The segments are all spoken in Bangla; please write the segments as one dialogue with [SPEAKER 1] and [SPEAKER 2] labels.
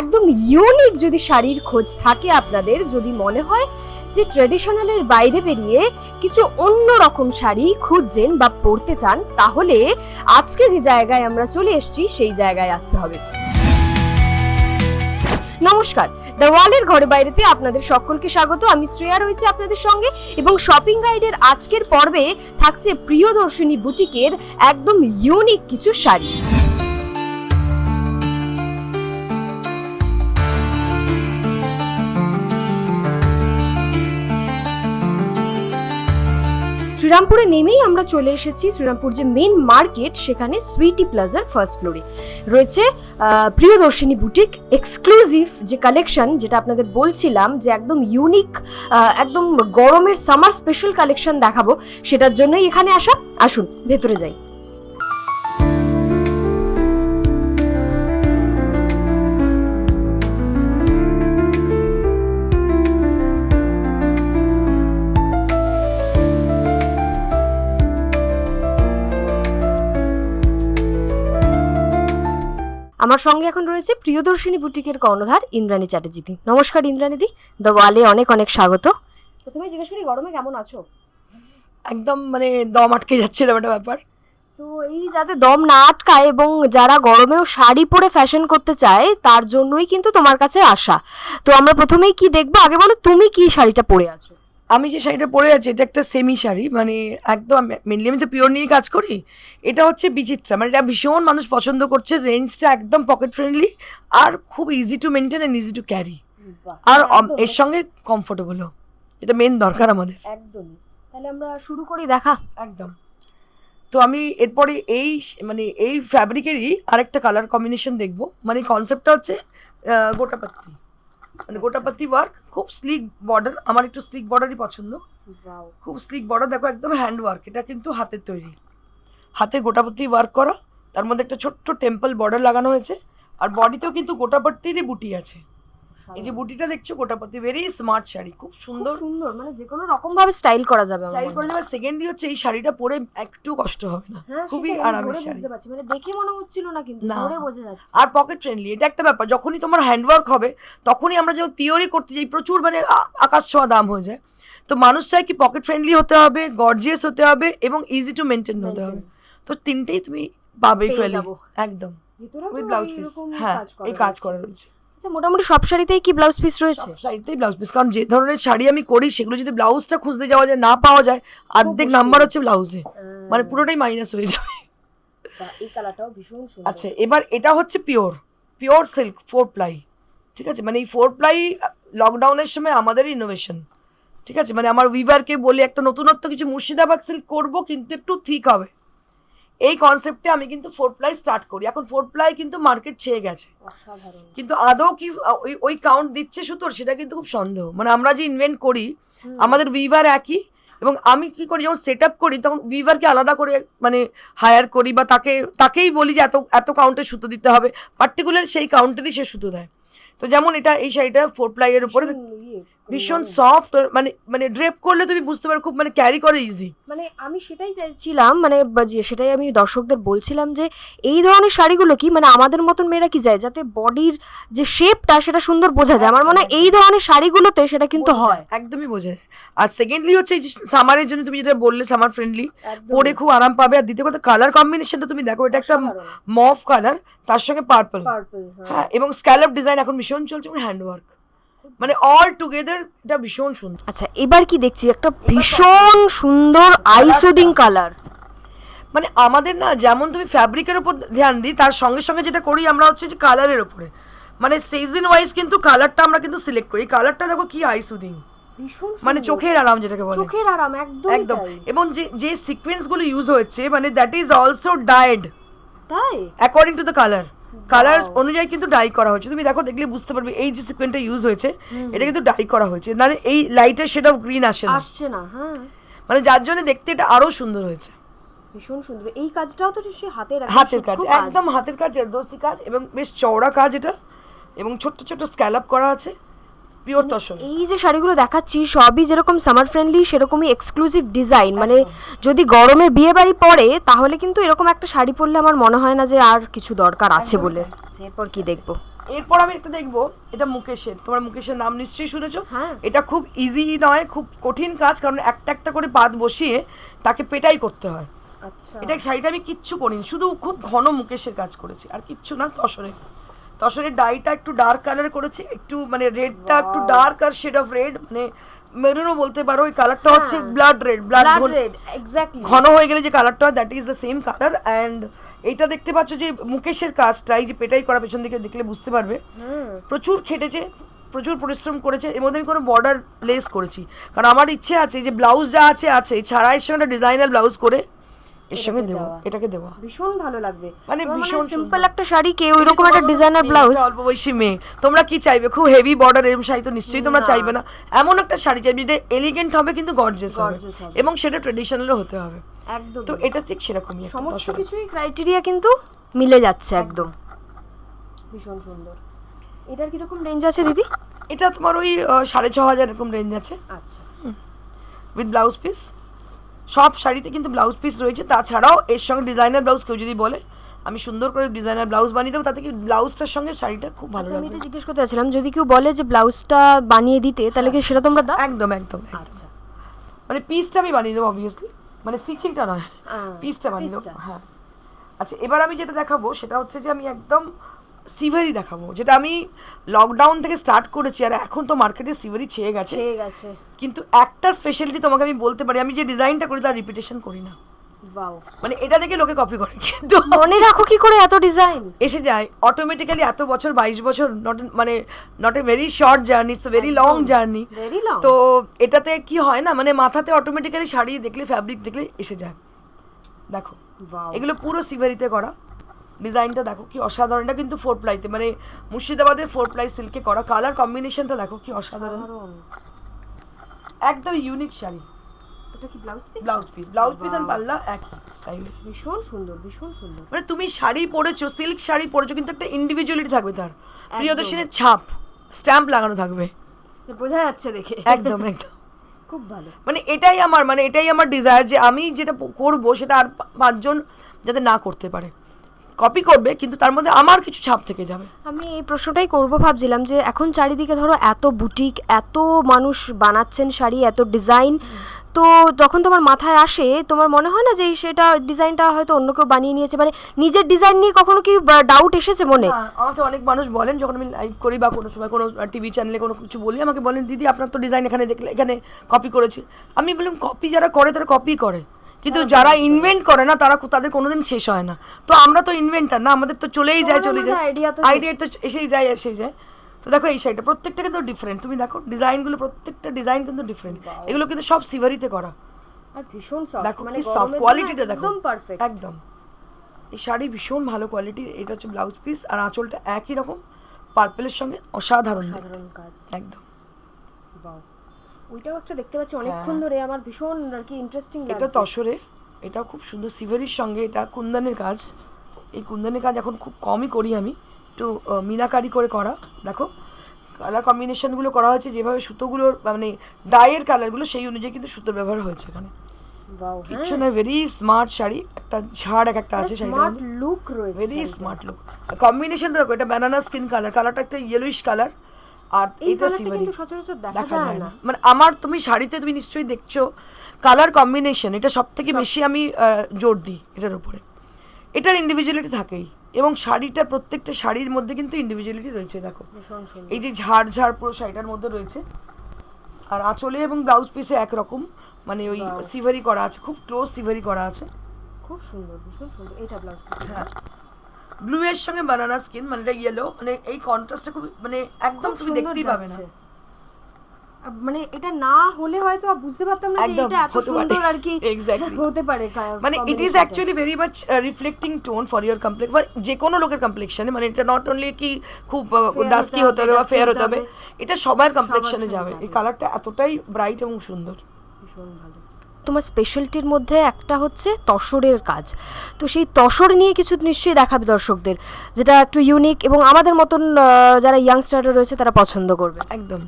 [SPEAKER 1] একদম ইউনিক যদি শাড়ির খোঁজ থাকে আপনাদের, যদি মনে হয় যে ট্রেডিশনালের বাইরে বেরিয়ে কিছু অন্য রকম শাড়ি খুঁজছেন বা পরতে চান, তাহলে আজকে যে জায়গায় আমরা চলে এসেছি, সেই জায়গায় আসতে হবে। নমস্কার। দ্য ওয়ালের ঘরে বাইরেতে আপনাদের সকলকে স্বাগত। আমি শ্রেয়া রয়েছে আপনাদের সঙ্গে এবং শপিং গাইডের আজকের পর্বে থাকছে প্রিয়দর্শিনী বুটিকের একদম ইউনিক কিছু শাড়ি। শ্রীরামপুরে নেমেই আমরা চলে এসেছি শ্রীরামপুর যে মেন মার্কেট সেখানে সুইটি প্লাজার ফার্স্ট ফ্লোরে রয়েছে প্রিয়দর্শিনী বুটিক এক্সক্লুসিভ যে কালেকশন যেটা আপনাদের বলছিলাম যে একদম ইউনিক একদম গরমের সামার স্পেশাল কালেকশন দেখাবো, সেটার জন্যই এখানে আসা। আসুন, ভেতরে যাই। আমার সঙ্গে এখন রয়েছে প্রিয়দর্শিনী বুটিকের কর্ণধার ইন্দ্রাণী চ্যাটার্জিদি। নমস্কার ইন্দ্রাণীদি দ্য ওয়ালে অনেক অনেক স্বাগত। প্রথমে জিজ্ঞেস করি গরমে কেমন আছো?
[SPEAKER 2] একদম মানে দম আটকে যাচ্ছে এরকম একটা ব্যাপার।
[SPEAKER 1] তো এই যাতে দম না আটকায় এবং যারা গরমেও শাড়ি পরে ফ্যাশন করতে চায় তার জন্যই কিন্তু তোমার কাছে আসা। তো আমরা প্রথমেই কি দেখব? আগে বলো তুমি কি শাড়িটা পরে আছো?
[SPEAKER 2] আমি যে শাড়িটা পরে আছি এটা একটা সেমি শাড়ি মানে একদম মেনলি আমি তো পিওর নিয়ে কাজ করি। এটা হচ্ছে বিচিত্রা মানে এটা ভীষণ মানুষ পছন্দ করছে রেঞ্জটা একদম পকেট ফ্রেন্ডলি আর খুব easy to maintain and easy to carry আর এর সঙ্গে কমফোর্টেবলও এটা মেন দরকার আমাদের।
[SPEAKER 1] একদমই। তাহলে আমরা শুরু করি দেখা।
[SPEAKER 2] একদম। তো আমি এরপরে এই মানে এই ফ্যাব্রিকেরই আরেকটা কালার কম্বিনেশন দেখব। মানে কনসেপ্টটা হচ্ছে আহ, গোটাপাত্তি মানে গোটাপাত্তি ওয়ার্ক খুব স্লিক বর্ডার আমার একটু স্লিক বর্ডারই পছন্দ। খুব স্লিক বর্ডার দেখো একদম হ্যান্ড ওয়ার্ক এটা কিন্তু হাতের তৈরি। হাতে গোটাপত্তি ওয়ার্ক করা তার মধ্যে একটা ছোট্ট টেম্পল বর্ডার লাগানো হয়েছে আর বডিতেও কিন্তু গোটাপত্তিরই বুটি আছে। এই যে বুটিটা দেখছ? গোটাপত্তি ভেরি স্মার্ট শাড়ি খুব সুন্দর।
[SPEAKER 1] সুন্দর মানে যে কোনো রকম ভাবে স্টাইল করা যাবে
[SPEAKER 2] স্টাইল করে
[SPEAKER 1] হয়।
[SPEAKER 2] নেবে সেকেন্ডলি হচ্ছে এই শাড়িটা পরে একটু কষ্ট হবে না।
[SPEAKER 1] হ্যাঁ,
[SPEAKER 2] খুবই আরামের শাড়ি।
[SPEAKER 1] মানে দেখে মনে হচ্ছিল না কিন্তু। ধরে বোঝা যাচ্ছে।
[SPEAKER 2] আর পকেট ফ্রেন্ডলি এটা একটা ব্যাপার যখনই তোমার হ্যান্ডওয়ার্ক হবে তখনই আমরা যখন পিওরই করতে যাই প্রচুর মানে আকাশ ছোঁয়া দাম হয়ে যায়। তো মানুষ চায় কি পকেট ফ্রেন্ডলি হতে হবে গর্জিয়াস হতে হবে এবং ইজি টু মেনটেন হতে হবে। তো তিনটেই তুমি পাবে। একদম। উইথ ব্লাউজ পিস হ্যাঁ এই কাজ। করা রয়েছে।
[SPEAKER 1] আচ্ছা মোটামুটি সব শাড়িতেই কি ব্লাউজ পিস রয়েছে?
[SPEAKER 2] সব শাড়িতেই ব্লাউজ পিস কারণ যে ধরনের শাড়ি আমি করি সেগুলো যদি ব্লাউজটা খুঁজতে যাওয়া যায় না পাওয়া যায় অর্ধেক নাম্বার হচ্ছে ব্লাউজে মানে পুরোটাই মাইনাস হয়ে যাবে।
[SPEAKER 1] এই কালারটাও ভীষণ সুন্দর।
[SPEAKER 2] আচ্ছা এবার এটা হচ্ছে pure pure silk four ply ঠিক আছে? মানে এই ফোর প্লাই লকডাউনের সময় আমাদের ইনোভেশন ঠিক আছে? মানে আমার উইভারকে বলে একটা নতুনত্ব কিছু মুর্শিদাবাদ সিল্ক করব কিন্তু একটু ঠিক হবে। এই কনসেপ্টে আমি কিন্তু ফোর প্লাই স্টার্ট করি। এখন ফোর প্লাই কিন্তু মার্কেট ছেয়ে গেছে। কিন্তু আদৌ কি ওই ওই কাউন্ট দিচ্ছে সুতোর সেটা কিন্তু খুব সন্দেহ। মানে আমরা যে ইনভেন্ট করি আমাদের উইভার একই এবং আমি কি করি যখন সেট আপ করি তখন উইভারকে আলাদা করে মানে হায়ার করি বা তাকে তাকেই বলি যে এত এত কাউন্টে সুতো দিতে হবে। পার্টিকুলার সেই কাউন্টেরই সে সুতো দেয়। তো যেমন এটা এই শাড়িটা ফোর প্লাইয়ের উপরে
[SPEAKER 1] ভীষণ
[SPEAKER 2] ভীষণ
[SPEAKER 1] মানে-
[SPEAKER 2] সফট মানে মানে ড্রেপ করলে তুমি বুঝতে পারো খুব মানে ক্যারি করে ইজি
[SPEAKER 1] মানে আমি সেটাই চাইছিলাম মানে সেটাই আমি দর্শকদের বলছিলাম যে এই ধরনের শাড়িগুলো কি মানে আমাদের মতন মেয়েরা কি যায়? যাতে বডির যে শেপটা সেটা সুন্দর বোঝা যায়। আমার মনে হয় এই ধরনের শাড়িগুলোতে সেটা কিন্তু হয়।
[SPEAKER 2] একদমই বোঝে আর সেকেন্ডলি হচ্ছে সামারের জন্য তুমি যেটা বললে সামার ফ্রেন্ডলি পরে খুব আরাম পাবে। আর দ্বিতীয় কথা কালার কম্বিনেশনটা তুমি দেখো এটা একটা। মফ কালার তার সঙ্গে পার্পল
[SPEAKER 1] হ্যাঁ।
[SPEAKER 2] হ্যাঁ এবং স্ক্যালপ ডিজাইন এখন ভীষণ চলছে হ্যান্ডওয়ার্ক মানে অল টুগেদার এটা ভীষণ সুন্দর।
[SPEAKER 1] আচ্ছা এবার কি দেখছি? একটা ভীষণ সুন্দর আইসোডিং কালার
[SPEAKER 2] মানে আমাদের না যেমন তুমি ফ্যাব্রিকের উপর ধ্যান দিই তার সঙ্গে সঙ্গে যেটা করি আমরা হচ্ছে যে কালারের উপরে। মানে সিজন ওয়াইজ কিন্তু কালারটা আমরা কিন্তু সিলেক্ট করি। কালারটা দেখো কি আই সুদিং মানে চোখের আরাম যেটাকে বলে।
[SPEAKER 1] চোখের আরাম একদম।
[SPEAKER 2] একদম এবং যে যে সিকোয়েন্সগুলো ইউজ হচ্ছে মানে দ্যাট ইজ অলসো ডায়েড
[SPEAKER 1] তাই?
[SPEAKER 2] According to the colour colour অনুযায়ী কিন্তু ডাই করা হয়েছে। তুমি দেখো দেখলে বুঝতে পারবে এই যে সিকোয়েন্টটা ইউজ হয়েছে এটা কিন্তু ডাই করা হয়েছে। মানে এই লাইটের শেড অফ গ্রিন আসে না।
[SPEAKER 1] আসছে না হ্যাঁ।
[SPEAKER 2] মানে যার জন্য দেখতে এটা আরও সুন্দর হয়েছে।
[SPEAKER 1] ভীষণ সুন্দর। এই কাজটাও তো সে হাতের
[SPEAKER 2] হাতের কাজ একদম হাতের কাজ দোস্তি কাজ এবং বেশ চওড়া কাজ এটা এবং ছোট্ট ছোট্ট স্ক্যালাপ করা আছে। পিওর তসর
[SPEAKER 1] এই যে শাড়িগুলো দেখাচ্ছি সবই যেরকম সামার ফ্রেন্ডলি সেরকমই এক্সক্লুসিভ ডিজাইন মানে যদি গরমে বিয়ে বাড়ি পড়ে তাহলে কিন্তু এরকম একটা শাড়ি পরলে আমার মনে হয় না যে আর কিছু দরকার আছে বলে। আচ্ছা, এরপর কি দেখব?
[SPEAKER 2] এরপর আমি একটা দেখব এটা মুকেশের। তোমার মুকেশের নাম নিশ্চয়ই শুনেছো।
[SPEAKER 1] হ্যাঁ।
[SPEAKER 2] এটা খুব ইজি নয় খুব কঠিন কাজ কারণ একটা একটা করে পাত বসিয়ে তাকে পেটাই করতে হয়।
[SPEAKER 1] আচ্ছা।
[SPEAKER 2] এটা শাড়িটা আমি কিচ্ছু করিনি শুধু খুব ঘন মুকেশের কাজ করেছি আর কিচ্ছু না তসরে। তসরের ডাইটা একটু ডার্ক কালার করেছি একটু মানে রেডটা একটু ডার্ক আর শেড অফ রেড মানে মেরুনও বলতে পারো ওই কালারটা
[SPEAKER 1] হ্যাঁ।
[SPEAKER 2] হচ্ছে blood red blood
[SPEAKER 1] red exactly
[SPEAKER 2] ঘন হয়ে গেলে যে কালারটা হয় that is the same colour and এইটা দেখতে পাচ্ছ যে মুকেশের কাজটা এই যে পেটাই করা পেছন দিকে দেখলে বুঝতে পারবে। প্রচুর খেটেছে প্রচুর পরিশ্রম করেছে এর মধ্যে আমি কোনো বর্ডার লেস করেছি। কারণ আমার ইচ্ছে আছে যে ব্লাউজ যা আছে আছে। ছাড়া এর সঙ্গে ডিজাইনার ব্লাউজ করে এর সঙ্গে দেবো এটাকে দেওয়া
[SPEAKER 1] ভীষণ ভালো লাগবে।
[SPEAKER 2] মানে ভীষণ
[SPEAKER 1] সিম্পল একটা শাড়ি কে ওই রকম একটা ডিজাইনার ব্লাউজ
[SPEAKER 2] অল্প বয়সী মেয়ে। তোমরা কি চাইবে? খুব হেভি বর্ডার এরকম শাড়ি তো নিশ্চয়ই তোমরা চাইবে না। এমন একটা শাড়ি চাইবে যেটা এলিগেন্ট হবে কিন্তু হবে। এবং সেটা ট্রেডিশনালও হতে হবে।
[SPEAKER 1] একদম।
[SPEAKER 2] তো এটা ঠিক সেরকমই
[SPEAKER 1] সমস্ত কিছুই ক্রাইটেরিয়া কিন্তু মিলে যাচ্ছে একদম। ভীষণ সুন্দর। এটার কীরকম রেঞ্জ আছে দিদি?
[SPEAKER 2] এটা তোমার ওই সাড়ে ছ হাজার এরকম রেঞ্জ আছে।
[SPEAKER 1] আচ্ছা।
[SPEAKER 2] উইথ ব্লাউজ পিস সব শাড়িতে কিন্তু ব্লাউজ পিস রয়েছে। তাছাড়াও এর সঙ্গে ডিজাইনার ব্লাউজ কেউ যদি বলে আমি সুন্দর করে ডিজাইনার ব্লাউজ বানিয়ে দেবো তাতে কি ব্লাউজটার সঙ্গে শাড়িটা খুব ভালো
[SPEAKER 1] আচ্ছা আমি এটা জিজ্ঞেস করতে চাচ্ছিলাম যদি কেউ বলে যে ব্লাউজটা বানিয়ে দিতে তাহলে কি সেটা তোমরা দাও?
[SPEAKER 2] একদম একদম একদম।
[SPEAKER 1] আচ্ছা।
[SPEAKER 2] মানে পিসটা আমি বানিয়ে দেবো অবভিয়াসলি মানে স্টিচিংটা নয় পিসটা বানিয়ে দেবো হ্যাঁ। আচ্ছা এবার আমি যেটা দেখাবো সেটা হচ্ছে যে আমি একদম সিভারি দেখাবো। যেটা আমি লকডাউন থেকে স্টার্ট করেছি আর এখন তো মার্কেটে সিভারি ছেয়ে গেছে।
[SPEAKER 1] ঠিক আছে
[SPEAKER 2] কিন্তু একটা স্পেশালিটি তোমাকে আমি বলতে পারি আমি যে ডিজাইনটা করি তার রিপিটেশন করি না।
[SPEAKER 1] বাও
[SPEAKER 2] মানে এটা দেখে লোকে কপি করে কিন্তু
[SPEAKER 1] মনে রাখো কি করে এত ডিজাইন
[SPEAKER 2] এসে যায় অটোমেটিক্যালি এত বছর বাইশ বছর নট মানে not a very short journey it's very long journey তো এটাতে কি হয় না মানে মাথাতে অটোমেটিক্যালি শাড়ি দেখলে ফ্যাব্রিক দেখলে এসে যায়। দেখো এগুলো পুরো সিভারিতে করা। ডিজাইনটা দেখো কি অসাধারণ। এটা কিন্তু ফোর প্লাইতে মানে মুর্শিদাবাদের ফোর প্লাই সিল্কে করা। কালার কম্বিনেশনটা দেখো কি অসাধারণ। একদম ইউনিক শাড়ি।
[SPEAKER 1] এটা কি blouse piece
[SPEAKER 2] blouse piece blouse piece and পাল্লা একই স্টাইলে
[SPEAKER 1] ভীষণ সুন্দর ভীষণ সুন্দর।
[SPEAKER 2] মানে তুমি শাড়ি পরেছো সিল্ক শাড়ি পরেছো কিন্তু একটা ইন্ডিভিজুয়ালিটি থাকবে তার। প্রিয়দর্শনের ছাপ স্ট্যাম্প লাগানো থাকবে।
[SPEAKER 1] বোঝা যাচ্ছে দেখে।
[SPEAKER 2] একদম একদম।
[SPEAKER 1] খুব ভালো।
[SPEAKER 2] মানে এটাই আমার মানে এটাই আমার ডিজায়ার যে আমি যেটা করব সেটা আর পাঁচজন যাতে না করতে পারে। কপি করবে কিন্তু তার মধ্যে আমার কিছু ছাপ থেকে যাবে।
[SPEAKER 1] আমি এই প্রশ্নটাই করব ভাবছিলাম যে এখন চারিদিকে ধরো এত বুটিক এত মানুষ বানাচ্ছেন শাড়ি এত ডিজাইন তো যখন তোমার মাথায় আসে তোমার মনে হয় না যে সেটা ডিজাইনটা হয়তো অন্য কেউ বানিয়ে নিয়েছে? মানে নিজের ডিজাইন নিয়ে কখনো কি ডাউট এসেছে মনে?
[SPEAKER 2] আমাকে অনেক মানুষ বলেন যখন আমি লাইভ করি বা কোনো সময় কোনো টিভি চ্যানেলে কোনো কিছু বলি আমাকে বলেন দিদি আপনার তো ডিজাইন এখানে দেখলে এখানে কপি করেছি। আমি বললাম কপি যারা করে তারা কপি করে। কিন্তু যারা ইনভেন্ট করে না তারা তাদের কোনোদিন শেষ হয় না। তো আমরা তো ইনভেন্টার না আমাদের তো চলেই যায় চলে যায়। আইডিয়া তো এসেই যায় এসেই যায়। তো দেখো এই শাড়িটা প্রত্যেকটা কিন্তু ডিফারেন্ট তুমি দেখো ডিজাইনগুলো প্রত্যেকটা ডিজাইন কিন্তু ডিফারেন্ট এগুলো কিন্তু সব সিভারিতে করা।
[SPEAKER 1] আর ভীষণ সফট
[SPEAKER 2] দেখো
[SPEAKER 1] মানে
[SPEAKER 2] সফট কোয়ালিটিটা দেখো।
[SPEAKER 1] একদম পারফেক্ট
[SPEAKER 2] একদম। এই শাড়ি ভীষণ ভালো কোয়ালিটি এটা হচ্ছে ব্লাউজ পিস আর আঁচলটা একই রকম পার্পেলের সঙ্গে অসাধারণ।
[SPEAKER 1] কাজ।
[SPEAKER 2] একদম।
[SPEAKER 1] বাও ওইটাও একটা দেখতে পাচ্ছি অনেকক্ষণ
[SPEAKER 2] হ্যাঁ।
[SPEAKER 1] ধরে আমার ভীষণ আর কি ইন্টারেস্টিং
[SPEAKER 2] এটা তসরে এটা খুব সুন্দর সিভারির সঙ্গে এটা কুন্দানের কাজ। এই কুন্দানের কাজ এখন খুব কমই করি আমি একটু মিনাকারি করে করা দেখো। কালার কম্বিনেশনগুলো করা হয়েছে যেভাবে সুতোগুলোর মানে ডাইয়ের কালারগুলো সেই অনুযায়ী কিন্তু সুতোর ব্যবহার হয়েছে এখানে। কিচ্ছু নয় ভেরি স্মার্ট শাড়ি একটা ঝাড় এক একটা আছে
[SPEAKER 1] স্মার্ট লুক রয়েছে
[SPEAKER 2] ভেরি স্মার্ট লুক কম্বিনেশনটা দেখো এটা ব্যানানা স্কিন কালার কালারটা একটা ইয়েলোইশ কালার আর
[SPEAKER 1] কিন্তু সচরাচর দেখা যায় না।
[SPEAKER 2] মানে আমার তুমি শাড়িতে তুমি নিশ্চয়ই দেখছ কালার কম্বিনেশন এটা সব থেকে বেশি আমি জোর দিই এটার উপরে। এটার ইন্ডিভিজুয়ালিটি থাকেই এবং শাড়িটা প্রত্যেকটা শাড়ির মধ্যে কিন্তু ইন্ডিভিজুয়ালিটি রয়েছে দেখো। এই যে ঝাড় ঝাড় পুরো শাড়িটার মধ্যে রয়েছে। আর আঁচলে এবং ব্লাউজ পিসে একরকম মানে ওই সিভারি করা আছে খুব ক্লোজ সিভারি করা আছে।
[SPEAKER 1] খুব সুন্দর ভীষণ সুন্দর। এটা ব্লাউজ
[SPEAKER 2] হ্যাঁ। ব্লু এর সঙ্গে বানানা স্কিন মানে এটা ইয়েলো মানে এই কন্ট্রাস্টটা খুব মানে একদম তুমি দেখতেই পাবে না।
[SPEAKER 1] মানে এটা না হলে হয়তো বুঝতে পারতাম না যে এটা এত। সুন্দর আর কি. হতে পারে
[SPEAKER 2] মানে it is actually very much reflecting tone for your complex যে কোনো লোকের কমপ্লেকশনে মানে এটা নট অনলি কি খুব ডাস্কি
[SPEAKER 1] হতে
[SPEAKER 2] হতে হবে বা ফেয়ার
[SPEAKER 1] হতে
[SPEAKER 2] হবে। এটা সবার কমপ্লেকশনে যাবে। এই কালারটা এতটাই ব্রাইট এবং সুন্দর।
[SPEAKER 1] ভীষণ ভালো। তোমার স্পেশালিটির মধ্যে একটা হচ্ছে তসরের কাজ। তো সেই তসর নিয়ে কিছু নিশ্চয়ই দেখাবে দর্শকদের, যেটা একটু ইউনিক এবং আমাদের মতন যারা ইয়াংস্টাররা রয়েছে তারা পছন্দ করবে।
[SPEAKER 2] একদম।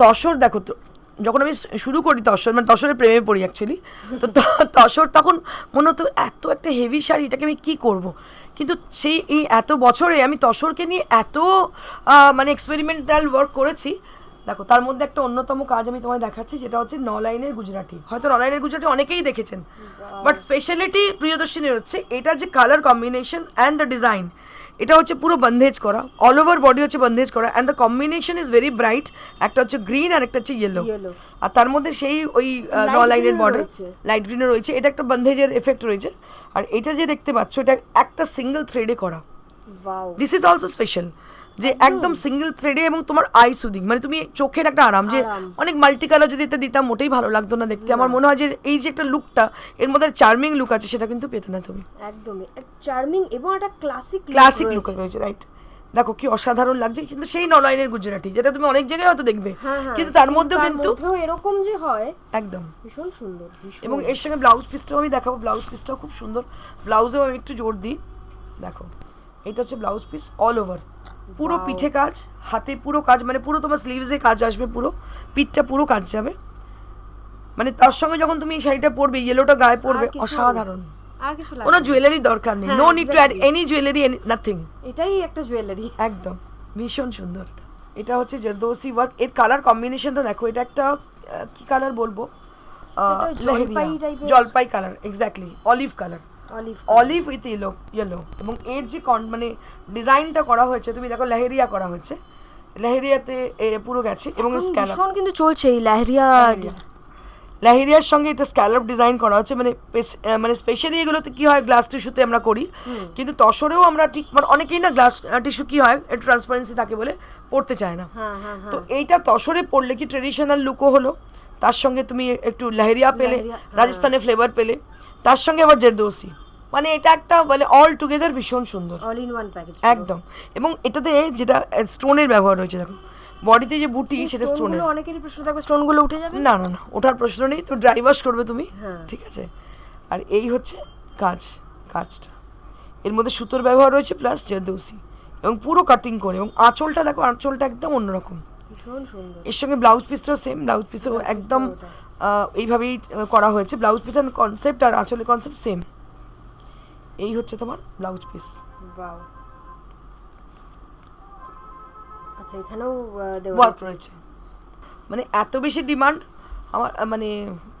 [SPEAKER 2] তসর দেখো তো, যখন আমি শুরু করি তসর মানে তসরের প্রেমে পড়ি অ্যাকচুয়ালি তো তসর তখন মনে হতো এত একটা হেভি শাড়ি, এটাকে আমি কি করব? কিন্তু সেই এই এত বছরে আমি তসরকে নিয়ে এত মানে এক্সপেরিমেন্টাল ওয়ার্ক করেছি দেখো তার মধ্যে একটা অন্যতম কাজ আমি তোমায় দেখাচ্ছি যেটা হচ্ছে ন লাইনের গুজরাটি। হয়তো ন লাইনের গুজরাটি অনেকেই দেখেছেন বাট স্পেশালিটি প্রিয়দর্শিনীর হচ্ছে এটা যে colour combination and the design এটা হচ্ছে পুরো বন্ধেজ করা অল ওভার বডি হচ্ছে বন্ধেজ করা and the combination is very bright একটা হচ্ছে গ্রিন আর একটা হচ্ছে ইয়েলো আর তার মধ্যে সেই ওই ন লাইনের বর্ডার। লাইট গ্রিনও রয়েছে। এটা একটা বন্ধেজের এফেক্ট রয়েছে। আর এটা যে দেখতে পাচ্ছ এটা একটা সিঙ্গেল থ্রেডে করা। দিস ইজ অলসো স্পেশাল যে একদম সিঙ্গেল থ্রেডে এবং তোমার আই সুদিং মানে তুমি চোখের একটা আরাম যে অনেক মাল্টি কালার যদি এটা দিতাম মোটেই ভালো লাগতো না দেখতে। আমার মনে হয় যে এই যে একটা লুকটা এর মধ্যে চার্মিং লুক আছে সেটা কিন্তু পেতে না তুমি।
[SPEAKER 1] একদমই। চার্মিং এবং একটা ক্লাসিক
[SPEAKER 2] ক্লাসিক লুক রয়েছে। রাইট দেখো কি অসাধারণ লাগছে কিন্তু সেই নলাইনের গুজরাটি যেটা তুমি অনেক জায়গায় হয়তো দেখবে।
[SPEAKER 1] হ্যাঁ হ্যাঁ।
[SPEAKER 2] কিন্তু তার মধ্যেও কিন্তু
[SPEAKER 1] এরকম যে হয়
[SPEAKER 2] একদম।
[SPEAKER 1] ভীষণ সুন্দর
[SPEAKER 2] এবং এর সঙ্গে ব্লাউজ পিসটাও আমি দেখাবো। ব্লাউজ পিসটাও খুব সুন্দর। ব্লাউজেও আমি একটু জোর দিই। দেখো এটা হচ্ছে ব্লাউজ পিস অল ওভার পুরো পিঠে কাজ হাতে পুরো কাজ মানে পুরো তোমার স্লিভসে কাজ আসবে পুরো পিঠটা পুরো কাজ যাবে। মানে তার সঙ্গে যখন তুমি এই শাড়িটা পরবে ইয়েলোটা গায়ে পরবে অসাধারণ। কোনো জুয়েলারি দরকার নেই। No need to add any jewellery nothing
[SPEAKER 1] এটাই একটা জুয়েলারি
[SPEAKER 2] একদম। ভীষণ সুন্দর। এটা হচ্ছে জরদোসি ওয়ার্ক এর কালার কম্বিনেশনটা দেখো এটা একটা কি কালার বলব?
[SPEAKER 1] জলপাই
[SPEAKER 2] colour exactly olive colour
[SPEAKER 1] olive
[SPEAKER 2] olive with yellow yellow এবং এর যে কন মানে ডিজাইনটা করা হয়েছে তুমি দেখো লেহেরিয়া করা হয়েছে। লেহেরিয়াতে পুরো গেছে এবং স্ক্যালাপ
[SPEAKER 1] কিন্তু চলছে এই লেহরিয়া
[SPEAKER 2] লেহেরিয়ার সঙ্গে এটা স্ক্যালাপ ডিজাইন করা হচ্ছে মানে মানে স্পেশালি এগুলোতে কি হয় গ্লাস টিস্যুতে আমরা করি। কিন্তু তসরেও আমরা ঠিক মানে অনেকেই না গ্লাস টিস্যু কি হয় একটু ট্রান্সপারেন্সি থাকে বলে পড়তে চায় না।
[SPEAKER 1] হ্যাঁ হ্যাঁ
[SPEAKER 2] তো
[SPEAKER 1] হ্যাঁ
[SPEAKER 2] এইটা তসরে পড়লে কি ট্রেডিশনাল লুকও হলো? তার সঙ্গে তুমি একটু লেহেরিয়া পেলে। রাজস্থানের ফ্লেভার পেলে। তার সঙ্গে আবার জেরদোসি মানে এটা একটা মানে অল টুগেদার ভীষণ সুন্দর।
[SPEAKER 1] অল ইন ওয়ান প্যাকেজ
[SPEAKER 2] একদম। এবং এটাতে যেটা স্টোনের ব্যবহার রয়েছে দেখো। বডিতে যে বুটি সেটা স্টোনের
[SPEAKER 1] অনেকেরই প্রশ্ন থাকবে স্টোনগুলো উঠে যাবে?
[SPEAKER 2] না না না ওঠার প্রশ্ন নেই। তো ড্রাই ওয়াশ করবে তুমি
[SPEAKER 1] হ্যাঁ।
[SPEAKER 2] ঠিক আছে? আর এই হচ্ছে কাজ কাজটা। এর মধ্যে সুতোর ব্যবহার রয়েছে প্লাস জেরদৌসি এবং পুরো কাটিং করে এবং আঁচলটা দেখো আঁচলটা একদম অন্যরকম।
[SPEAKER 1] ভীষণ সুন্দর।
[SPEAKER 2] এর সঙ্গে ব্লাউজ পিসটাও সেম ব্লাউজ পিসও একদম এইভাবেই করা হয়েছে। ব্লাউজ পিসের কনসেপ্ট আর আঁচলের কনসেপ্ট সেম এই হচ্ছে তোমার ব্লাউজ পিস
[SPEAKER 1] আচ্ছা এখানেও
[SPEAKER 2] ওয়ার্ক। রয়েছে। মানে এত বেশি ডিমান্ড আমার মানে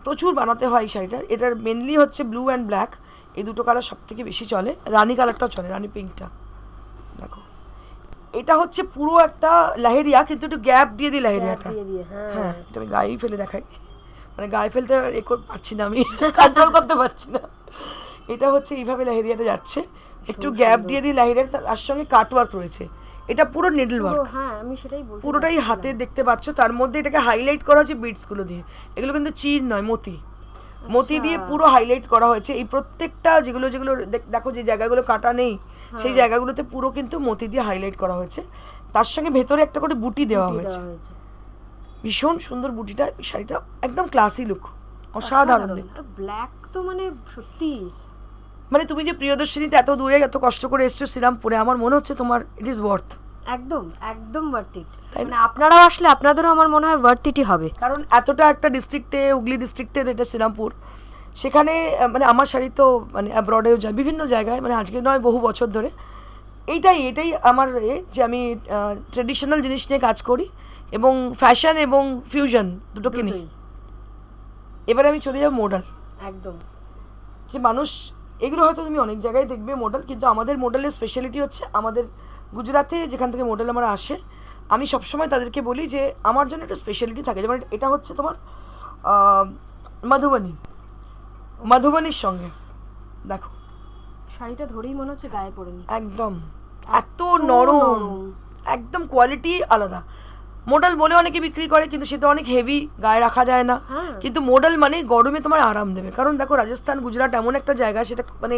[SPEAKER 2] প্রচুর বানাতে হয় এই শাড়িটা। এটার মেনলি হচ্ছে ব্লু অ্যান্ড ব্ল্যাক এই দুটো কালার সব থেকে বেশি চলে। রানি কালারটাও চলে রানি পিঙ্কটা দেখো। এটা হচ্ছে পুরো একটা লাহেরিয়া কিন্তু একটু গ্যাপ দিয়ে দিই লাহেরিয়াটা।
[SPEAKER 1] হ্যাঁ।
[SPEAKER 2] হ্যাঁ এটা আমি গায়েই ফেলে দেখাই। মানে গায়ে ফেলতে এ পারছি না আমি কন্ট্রোল করতে পারছি না। এটা হচ্ছে এইভাবে লাহেরিয়াটা যাচ্ছে। একটু গ্যাপ দিয়ে দিই লাহেরিয়া তার সঙ্গে কাটওয়ার্ক রয়েছে। এটা পুরো নিডল ওয়ার্ক
[SPEAKER 1] হ্যাঁ আমি সেটাই বলতে
[SPEAKER 2] পুরোটাই হাতে দেখতে পাচ্ছ। তার মধ্যে এটাকে হাইলাইট করা হচ্ছে বিটসগুলো দিয়ে। এগুলো কিন্তু চির নয় মতি। মতি দিয়ে
[SPEAKER 1] আচ্ছা।
[SPEAKER 2] পুরো হাইলাইট করা হয়েছে। এই প্রত্যেকটা যেগুলো যেগুলো দেখ- যে জায়গাগুলো কাটা নেই সেই
[SPEAKER 1] হ্যাঁ।
[SPEAKER 2] জায়গাগুলোতে পুরো কিন্তু মতি দিয়ে হাইলাইট করা হয়েছে। তার সঙ্গে ভেতরে একটা করে বুটি
[SPEAKER 1] দিয়ে
[SPEAKER 2] হয়েছে।
[SPEAKER 1] দেওয়া হয়েছে।
[SPEAKER 2] ভীষণ সুন্দর বুটিটা শাড়িটা একদম ক্লাসি লুক অসাধারণ দেখতে।
[SPEAKER 1] ব্ল্যাক তো মানে সত্যি।
[SPEAKER 2] মানে তুমি যে প্রিয়দর্শিনীতে এত দূরে এত কষ্ট করে এসছো শ্রীরামপুরে আমার মনে হচ্ছে তোমার ইট ইজ ওয়ার্থ
[SPEAKER 1] একদম একদম ওয়ার্থ ইট? মানে আপনারাও আসলে আপনাদেরও আমার মনে হয় ওয়ার্থ ইটই হবে।
[SPEAKER 2] কারণ এতটা একটা ডিস্ট্রিক্টে হুগলি ডিস্ট্রিক্টের এটা শ্রীরামপুর সেখানে মানে আমার শাড়ি তো মানে অ্যাব্রডেও যায় বিভিন্ন জায়গায় মানে আজকে নয় বহু বছর ধরে। এইটাই এটাই আমার এ যে আমি ট্রেডিশনাল জিনিস নিয়ে কাজ করি। এবং ফ্যাশন এবং ফিউশন দুটোকে
[SPEAKER 1] দুটোই।
[SPEAKER 2] এবারে আমি চলে যাব মডেল
[SPEAKER 1] একদম।
[SPEAKER 2] যে মানুষ এগুলো হয়তো তুমি অনেক জায়গায় দেখবে মডেল কিন্তু আমাদের মডেলের স্পেশালিটি হচ্ছে আমাদের গুজরাতে যেখান থেকে মডেল আমার আসে আমি সবসময় তাদেরকে বলি যে আমার জন্য একটা স্পেশালিটি থাকে যেমন এটা হচ্ছে তোমার মধুবনী। মধুবনীর সঙ্গে। দেখো।
[SPEAKER 1] শাড়িটা ধরেই মনে হচ্ছে গায়ে পড়েনি।
[SPEAKER 2] একদম। এত নরম। একদম কোয়ালিটি আলাদা। মডেল বলে অনেকে বিক্রি করে কিন্তু সেটা অনেক হেভি গায়ে রাখা যায় না
[SPEAKER 1] হ্যাঁ।
[SPEAKER 2] কিন্তু মডেল মানে গরমে তোমার আরাম দেবে কারণ দেখো রাজস্থান গুজরাট এমন একটা জায়গা সেটা মানে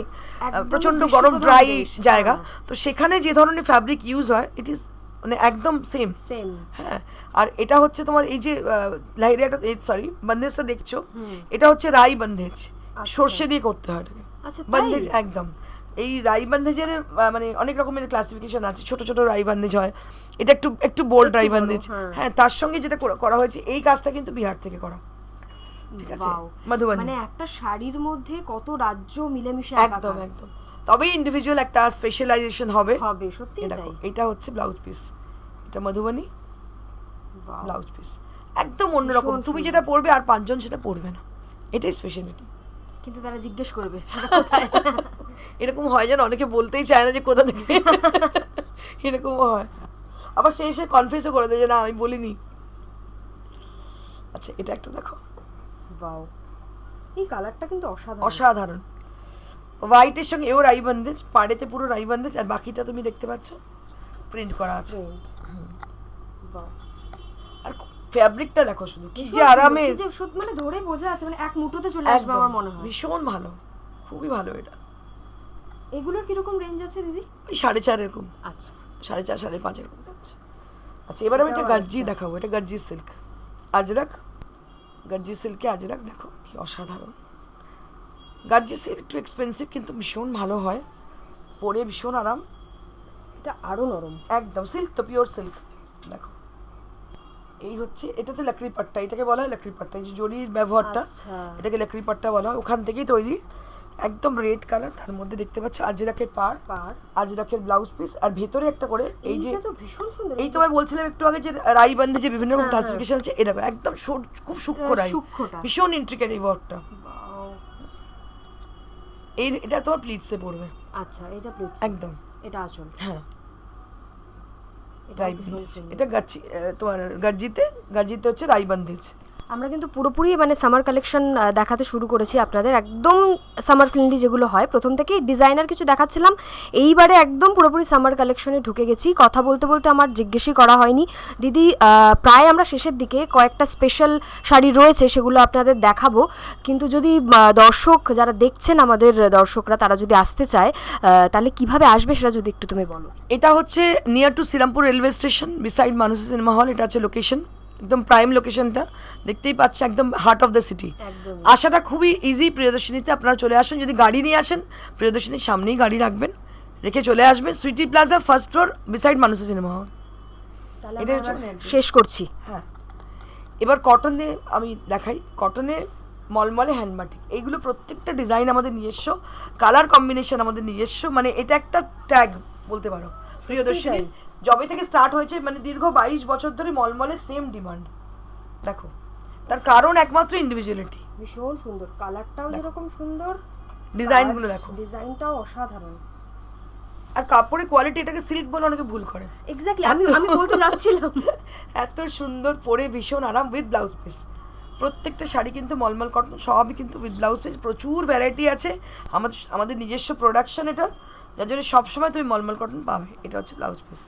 [SPEAKER 1] একদমই
[SPEAKER 2] প্রচণ্ড
[SPEAKER 1] গ্রীষ্মপ্রধান
[SPEAKER 2] গরম ড্রাই
[SPEAKER 1] দেশ,
[SPEAKER 2] জায়গা
[SPEAKER 1] হ্যাঁ।
[SPEAKER 2] তো সেখানে যে ধরনের ফ্যাব্রিক ইউজ হয় ইট ইজ মানে একদম সেম
[SPEAKER 1] সেম
[SPEAKER 2] হ্যাঁ আর এটা হচ্ছে তোমার এই যে লাইরিয়াটা সরি বন্দেজটা দেখছ
[SPEAKER 1] হুম।
[SPEAKER 2] এটা হচ্ছে রাই বন্দেজ
[SPEAKER 1] আচ্ছা।
[SPEAKER 2] সর্ষে দিয়ে করতে হয় এটাকে
[SPEAKER 1] আচ্ছা তাই
[SPEAKER 2] বন্দেজ একদম এই রাই বান্দেজের আহ, মানে অনেক রকমের ক্লাসিফিকেশন আছে। ছোট ছোট রাই বান্দেজ হয়। এটা একটু একটু বোল্ড রাই
[SPEAKER 1] বড়,
[SPEAKER 2] বান্দেজ
[SPEAKER 1] হ্যাঁ।
[SPEAKER 2] হ্যাঁ তার সঙ্গে যেটা করা- হয়েছে এই কাজটা কিন্তু বিহার থেকে করা। ঠিক আছে?
[SPEAKER 1] Wow. মানে একটা শাড়ির মধ্যে কত রাজ্য মিলেমিশে
[SPEAKER 2] একদম একদম। তবেই ইন্ডিভিজুয়াল একটা স্পেশালাইজেশন হবে।
[SPEAKER 1] হবে সত্যি
[SPEAKER 2] দেখো এটা হচ্ছে ব্লাউজ পিস এটা মধুবানী ব্লাউজ পিস একদম অন্যরকম তুমি যেটা পরবে আর পাঁচজন সেটা পরবে না। এটাই স্পেশালিটি
[SPEAKER 1] কিন্তু তারা জিজ্ঞেস করবে কোথায়?
[SPEAKER 2] এরকম হয় যেন অনেকে বলতেই চায় না যে কোথা থেকে এরকমও হয়। আবার সে এসে কনফিউজও করে দেয় যে না আমি বলিনি। আচ্ছা এটা একটা দেখো।
[SPEAKER 1] বাও এই কালারটা কিন্তু অসাধারণ।
[SPEAKER 2] অসাধারণ। হোয়াইটের সঙ্গে এও রাই বান্দেজ পাড়েতে পুরো রাই বান্দেজ আর বাকিটা তুমি দেখতে পাচ্ছ প্রিন্ট করা আছে. আর ফ্যাব্রিকটা দেখো শুধু কি যে আরামে
[SPEAKER 1] মানে ধরে বোঝা যাচ্ছে মানে এক মুঠোতে চলে আসবে আমার মনে হয়।
[SPEAKER 2] ভীষণ ভালো খুবই ভালো এটা।
[SPEAKER 1] এগুলোর কীরকম রেঞ্জ আছে দিদি?
[SPEAKER 2] ওই সাড়ে চার এরকম।
[SPEAKER 1] আচ্ছা।
[SPEAKER 2] সাড়ে চার সাড়ে পাঁচ এরকম আছে। আচ্ছা এবার আমি একটা গার্জি দেখাবো। এটা গার্জি সিল্ক। আজরাক গার্জি সিল্কে আজরাক দেখো কি অসাধারণ। গার্জি সিল্ক একটু এক্সপেন্সিভ কিন্তু ভীষণ ভালো হয়। পরে ভীষণ আরাম।
[SPEAKER 1] এটা আরও নরম।
[SPEAKER 2] একদম সিল্ক তো পিওর সিল্ক। দেখো। এই হচ্ছে এটাতে লাকড়ি পাট্টা এটাকে বলা হয় লাকড়ি পাট্টা। এই যে জরির ব্যবহারটা
[SPEAKER 1] আচ্ছা।
[SPEAKER 2] এটাকে লাকড়ি পাট্টা বলা হয়। ওখান থেকেই তৈরি। একদম রেড কালার তার মধ্যে দেখতে পাচ্ছ আজরাকের পাড়
[SPEAKER 1] পার
[SPEAKER 2] আজরাকের ব্লাউজ পিস আর ভেতরে একটা করে এই যে
[SPEAKER 1] এইটা তো ভীষণ সুন্দর
[SPEAKER 2] এই তোমায় বলছিলাম একটু আগে যে রাই বান্ধে যে বিভিন্ন রকম
[SPEAKER 1] হ্যাঁ,
[SPEAKER 2] ক্লাসিফিকেশন আছে এটা একদম খুব সূক্ষ্ম রাই।
[SPEAKER 1] সূক্ষ্মটা।
[SPEAKER 2] ভীষণ ইন্ট্রিকেট এই ওয়ার্কটা. এই এটা তোমার প্লিটসে পড়বে।
[SPEAKER 1] আচ্ছা এটা প্লিজ
[SPEAKER 2] একদম।
[SPEAKER 1] এটা আচল।
[SPEAKER 2] হ্যাঁ।
[SPEAKER 1] এটা
[SPEAKER 2] রাই গাচ্ছি তোমার গাজিতে গার্জিতে হচ্ছে রাই বান্দেজ।
[SPEAKER 1] আমরা কিন্তু পুরোপুরি মানে সামার কালেকশন দেখাতে শুরু করেছি আপনাদের। একদম সামার ফ্রেন্ডলি যেগুলো হয়, প্রথম থেকেই ডিজাইনার কিছু দেখাচ্ছিলাম। এইবারে একদম পুরোপুরি সামার কালেকশনে ঢুকে গেছি। কথা বলতে বলতে আমার জিজ্ঞেসই করা হয়নি। দিদি প্রায় আমরা শেষের দিকে কয়েকটা স্পেশাল শাড়ি রয়েছে, সেগুলো আপনাদের দেখাবো। কিন্তু যদি দর্শক যারা দেখছেন আমাদের দর্শকরা, তারা যদি আসতে চায় তাহলে কীভাবে আসবে সেটা যদি একটু তুমি বলো।
[SPEAKER 2] এটা হচ্ছে near to Serampore railway station beside Manush cinema hall এটা হচ্ছে লোকেশন একদম প্রাইম লোকেশনটা দেখতেই পাচ্ছ একদম হার্ট অফ দ্য সিটি আসাটা খুবই ইজি প্রিয়দর্শিনীতে আপনারা চলে আসুন যদি গাড়ি নিয়ে আসেন প্রিয়দর্শিনীর সামনেই গাড়ি রাখবেন রেখে চলে আসবেন sweety plaza first floor beside মানুষের সিনেমা হল এটা।
[SPEAKER 1] শেষ করছি।
[SPEAKER 2] হ্যাঁ। এবার কটনে আমি দেখাই কটনে মলমলে হ্যান্ডমাটিক এইগুলো প্রত্যেকটা ডিজাইন আমাদের নিজস্ব কালার কম্বিনেশন আমাদের নিজস্ব মানে এটা একটা ট্যাগ বলতে পারো প্রিয়দর্শিনী জবে থেকে স্টার্ট হয়েছে মানে দীর্ঘ বাইশ বছর ধরে মলমলে সেম ডিমান্ড দেখো তার কারণ একমাত্র ইন্ডিভিজুয়ালিটি
[SPEAKER 1] ভীষণ সুন্দর। কালারটাও যেরকম সুন্দর
[SPEAKER 2] ডিজাইনগুলো দেখো।
[SPEAKER 1] ডিজাইনটাও অসাধারণ।
[SPEAKER 2] আর কাপড়ের কোয়ালিটি এটাকে সিল্ক বলে অনেকে ভুল করে।
[SPEAKER 1] এক্স্যাক্টলি আমি আমি বলতে যাচ্ছিলাম।
[SPEAKER 2] এত সুন্দর পরে ভীষণ আরাম উইথ ব্লাউজ পিস প্রত্যেকটা শাড়ি কিন্তু মলমল কটন সবই কিন্তু উইথ ব্লাউজ পিস প্রচুর ভ্যারাইটি আছে। আমাদের আমাদের নিজস্ব প্রোডাকশন এটা। যার জন্য সবসময় তুমি মলমল কটন পাবে। এটা হচ্ছে ব্লাউজ পিস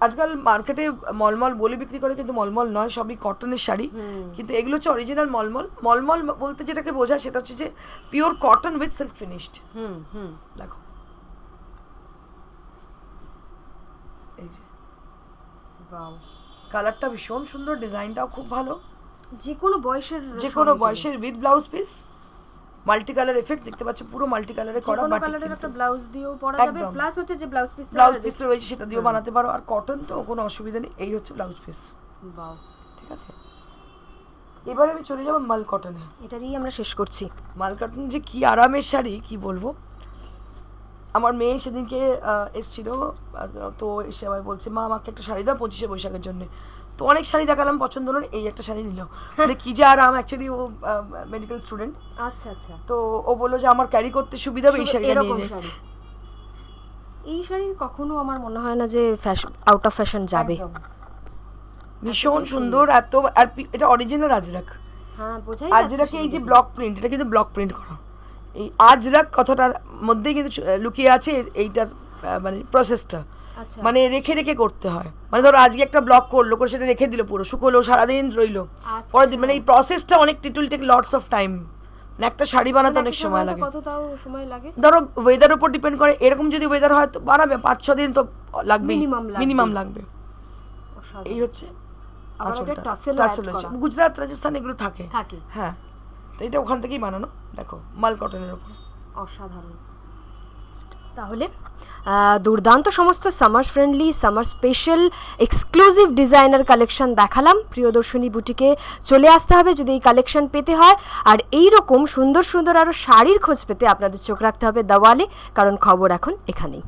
[SPEAKER 2] আজকাল মার্কেটে মলমল বলে বিক্রি করে কিন্তু মলমল নয় সবই কটনের শাড়ি। কিন্তু এগুলো হচ্ছে অরিজিনাল মলমল। মলমল বলতে যেটাকে বোঝায় সেটা হচ্ছে যে pure cotton with silk finished
[SPEAKER 1] hmm hmm.
[SPEAKER 2] দেখো। এই যে। কালারটা ভীষণ সুন্দর ডিজাইনটাও খুব ভালো।
[SPEAKER 1] যে কোনো বয়সের
[SPEAKER 2] যে কোনো বয়সের with blouse piece multi colour effect দেখতে পাচ্ছ পুরো মাল্টি কালারে করা বাটিক
[SPEAKER 1] কালারের একটা ব্লাউজ দিয়েও পরা যাবে প্লাস হচ্ছে যে ব্লাউজ পিসটা
[SPEAKER 2] ব্লাউজ পিস রয়েছে সেটা দিয়েও বানাতে পারো। আর কটন তো কোনো অসুবিধা নেই এই হচ্ছে ব্লাউজ পিস
[SPEAKER 1] বাও
[SPEAKER 2] ঠিক আছে? এবার আমি চলে যাব মাল কটনে
[SPEAKER 1] এটা দিয়েই আমরা শেষ করছি।
[SPEAKER 2] মাল কটন যে কি আরামের শাড়ি কি বলব? আমার মেয়ে সেদিনকে এসছিল তো এসে আমায় বলছে মা আমাকে একটা শাড়ি দাও পঁচিশে বৈশাখের জন্য। তো অনেক শাড়ি দেখালাম পছন্দ হলো এই একটা শাড়ি নিল। মানে কি যে আরাম অ্যাকচুয়ালি ও মেডিকেল স্টুডেন্ট
[SPEAKER 1] আচ্ছা আচ্ছা।
[SPEAKER 2] তো ও বলল যে আমার ক্যারি করতে সুবিধা হবে এই শাড়িটা
[SPEAKER 1] এরকম
[SPEAKER 2] নিয়ে যাই
[SPEAKER 1] শাড়ি। এই শাড়ির কখনো আমার মনে হয় না যে ফ্যাশন আউট অফ ফ্যাশন যাবে।
[SPEAKER 2] ভীষণ সুন্দর। এত আর এটা অরিজিনাল আজরাক।
[SPEAKER 1] হ্যাঁ বোঝাই
[SPEAKER 2] আজরাকে এই যে ব্লক প্রিন্ট এটা কিন্তু ব্লক প্রিন্ট করা। এই আজরাক কথাটার মধ্যেই কিন্তু লুকিয়ে আছে এইটার মানে প্রসেসটা মানে রেখে রেখে করতে হয়। মানে ধরো আজকে একটা ব্লক করল করে সেটা রেখে দিল পুরো শুকোলো সারাদিন রইল। পরের দিন মানে এই প্রসেসটা অনেক it'll take lots of time মানে একটা শাড়ি বানাতে অনেক সময় লাগে। ধরো ওয়েদার উপর ডিপেন্ড করে এরকম যদি ওয়েদার হয় তো বানাবে পাঁচ ছ দিন তো লাগবেই।
[SPEAKER 1] লাগবে।
[SPEAKER 2] মিনিমাম লাগবে। এই হচ্ছে। গুজরাট রাজস্থান এগুলো থাকে।
[SPEAKER 1] থাকে।
[SPEAKER 2] হ্যাঁ। তো এটা ওখান থেকেই বানানো। দেখো মাল কটনের উপর।
[SPEAKER 1] অসাধারণ। তাহলে দুর্দান্ত সমস্ত summer friendly summer special exclusive designer collection দেখালাম। প্রিয়দর্শনী বুটিকে চলে আসতে হবে যদি এই কালেকশন পেতে হয়। আর এই রকম সুন্দর সুন্দর আরও শাড়ির খোঁজ পেতে আপনাদের চোখ রাখতে হবে দেওয়ালে, কারণ খবর এখন এখানেই।